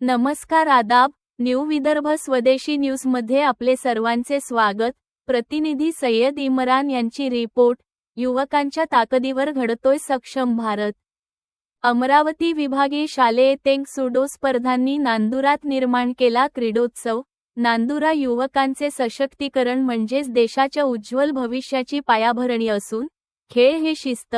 नमस्कार आदाब न्यू विदर्भ स्वदेशी न्यूजमध्ये आपले सर्वांचे स्वागत. प्रतिनिधी सय्यद इम्रान यांची रिपोर्ट. युवकांच्या ताकदीवर घडतोय सक्षम भारत. अमरावती विभागीय शालेय तेंग सुडो स्पर्धांनी नांदुरात निर्माण केला क्रीडोत्सव. नांदुरा युवकांचे सशक्तीकरण म्हणजेच देशाच्या उज्ज्वल भविष्याची पायाभरणी असून खेळ हे शिस्त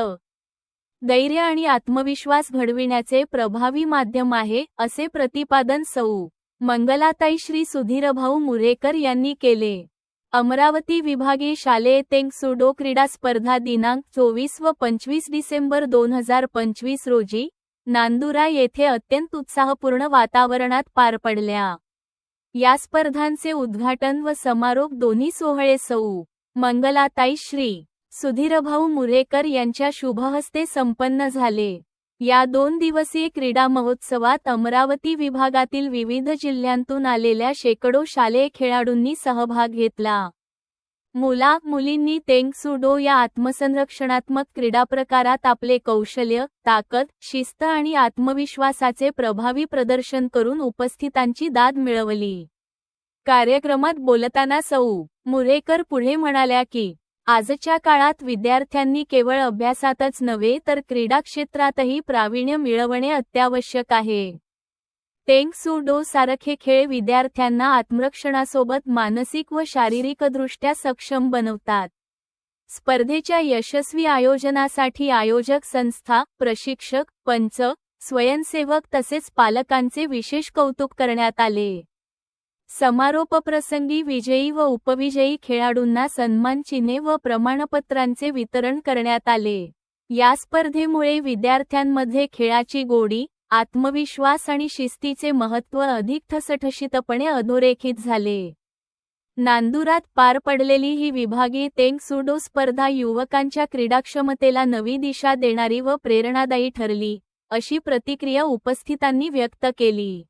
धैर्य आणि आत्मविश्वास घडविण्याचे प्रभावी माध्यम आहे असे प्रतिपादन सौ. मंगलाताई श्री सुधीरभाऊ मुरेकर यांनी केले. अमरावती विभागीय शालेय तेंग सुडो क्रीडा स्पर्धा दिनांक चोवीस व पंचवीस डिसेंबर दोन हजार पंचवीस रोजी नांदुरा येथे अत्यंत उत्साहपूर्ण वातावरणात पार पडल्या. या स्पर्धांचे उद्घाटन व समारोप दोन्ही सोहळे सौ. मंगलाताई श्री. सुधीरभाऊ मुरेकर यांच्या शुभहस्ते संपन्न झाले. या दोन दिवसीय क्रीडा महोत्सवात अमरावती विभागातील विविध जिल्ह्यांतून आलेल्या शेकडो शालेय खेळाडूंनी सहभाग घेतला. मुला मुलींनी तेंग सुडो या आत्मसंरक्षणात्मक क्रीडा प्रकारात आपले कौशल्य ताकद शिस्त आणि आत्मविश्वासाचे प्रभावी प्रदर्शन करून उपस्थितांची दाद मिळवली. कार्यक्रमात बोलताना सौ. मुरेकर पुढे म्हणाल्या की आजच्या काळात विद्यार्थ्यांनी केवळ अभ्यासातच नव्हे तर क्रीडा क्षेत्रातही प्रावीण्य मिळवणे अत्यावश्यक आहे. तेंग सुडो सारखे खेळ विद्यार्थ्यांना आत्मरक्षणासोबत मानसिक व शारीरिकदृष्ट्या सक्षम बनवतात. स्पर्धेच्या यशस्वी आयोजनासाठी आयोजक संस्था प्रशिक्षक पंच स्वयंसेवक तसेच पालकांचे विशेष कौतुक करण्यात आले. समारोपप्रसंगी विजयी व उपविजयी खेळाडूंना सन्मान चिन्हे व प्रमाणपत्रांचे वितरण करण्यात आले. या स्पर्धेमुळे विद्यार्थ्यांमध्ये खेळाची गोडी आत्मविश्वास आणि शिस्तीचे महत्त्व अधिक ठसठशीतपणे अधोरेखित झाले. नांदुरात पार पडलेली ही विभागीय तेंग सुडो स्पर्धा युवकांच्या क्रीडाक्षमतेला नवी दिशा देणारी व प्रेरणादायी ठरली अशी प्रतिक्रिया उपस्थितांनी व्यक्त केली.